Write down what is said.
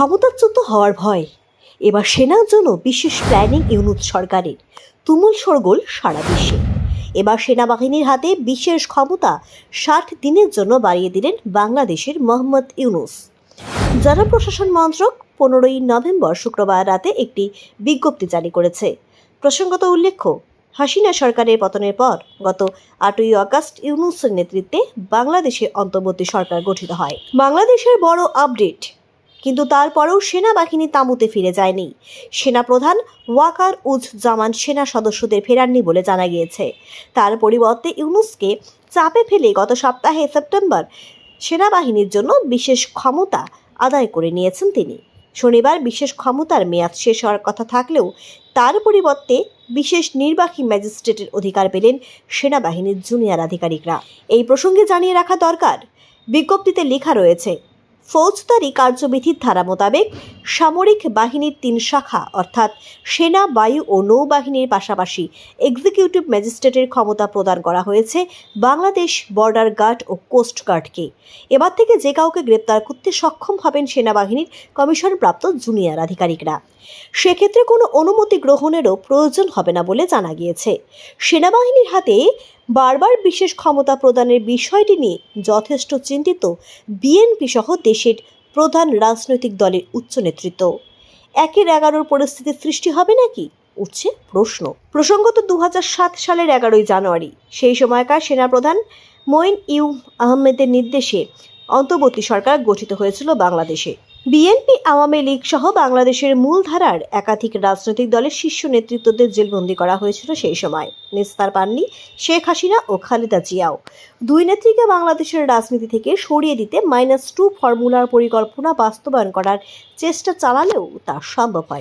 ক্ষমতাচ্যুত হওয়ার ভয়। এবার সেনার জন্য বিশেষ প্ল্যানিং ইউনুস সরকারের। তুমুল সরগোল সারা বিশ্বে। এবার সেনাবাহিনীর হাতে বিশেষ ক্ষমতা ষাট দিনের জন্য বাড়িয়ে দিলেন বাংলাদেশের মোহাম্মদ ইউনুস। জনপ্রশাসন মন্ত্রক পনেরোই নভেম্বর শুক্রবার রাতে একটি বিজ্ঞপ্তি জারি করেছে। প্রসঙ্গত উল্লেখ্য, হাসিনা সরকারের পতনের পর গত আটই আগস্ট ইউনুসের নেতৃত্বে বাংলাদেশে অন্তর্বর্তী সরকার গঠিত হয়। বাংলাদেশের বড় আপডেট কিন্তু তারপরেও সেনাবাহিনী তাঁবুতে ফিরে যায়নি। সেনাপ্রধান ওয়াকার উজ জামান সেনা সদস্যদের ফেরাননি বলে জানা গিয়েছে। তার পরিবর্তে ইউনুসকে চাপে ফেলে গত সপ্তাহে সেপ্টেম্বর সেনাবাহিনীর জন্য বিশেষ ক্ষমতা আদায় করে নিয়েছেন তিনি। শনিবার বিশেষ ক্ষমতার মেয়াদ শেষ হওয়ার কথা থাকলেও তার পরিবর্তে বিশেষ নির্বাহী ম্যাজিস্ট্রেটের অধিকার পেলেন সেনাবাহিনীর জুনিয়র আধিকারিকরা। এই প্রসঙ্গে জানিয়ে রাখা দরকার, বিজ্ঞপ্তিতে লেখা রয়েছে ফৌজদারি কার্যবিধির ধারা মোতাবেক সামরিক বাহিনীর তিন শাখা, অর্থাৎ সেনা, বায়ু ও নৌবাহিনীর পাশাপাশি এক্সিকিউটিভ ম্যাজিস্ট্রেটের ক্ষমতা প্রদান করা হয়েছে বাংলাদেশ বর্ডার গার্ড ও কোস্ট গার্ডকে এবার থেকে যে কাউকে গ্রেপ্তার করতে সক্ষম হবেন সেনাবাহিনীর কমিশনপ্রাপ্ত জুনিয়র আধিকারিকরা। সেক্ষেত্রে কোনো অনুমতি গ্রহণেরও প্রয়োজন হবে না বলে জানা গিয়েছে। সেনাবাহিনীর হাতে বারবার বিশেষ ক্ষমতা প্রদানের বিষয়টি নিয়ে যথেষ্ট চিন্তিত বিএনপি সহ দেশের প্রধান রাজনৈতিক দলের উচ্চ নেতৃত্ব। একের এগারোর পরিস্থিতি সৃষ্টি হবে নাকি? উঠছে প্রশ্ন। প্রসঙ্গত দু হাজার সাত সালের এগারোই জানুয়ারি, সেই সময়কার সেনাপ্রধান মঈন ইউ আহমেদের নির্দেশে অন্তর্বর্তী সরকার গঠিত হয়েছিল বাংলাদেশে। বিএনপি, আওয়ামী লীগ সহ বাংলাদেশের মূলধারার একাধিক রাজনৈতিক দলের শীর্ষ নেতৃত্বদের জেলবন্দি করা হয়েছিল সেই সময়। নিস্তার পাননি, শেখ হাসিনা ও খালেদা জিয়াও। দুই নেত্রীকে বাংলাদেশের রাজনীতি থেকে সরিয়ে দিতে মাইনাস টু ফর্মুলার পরিকল্পনা বাস্তবায়ন করার চেষ্টা চালালেও তা সম্ভব হয়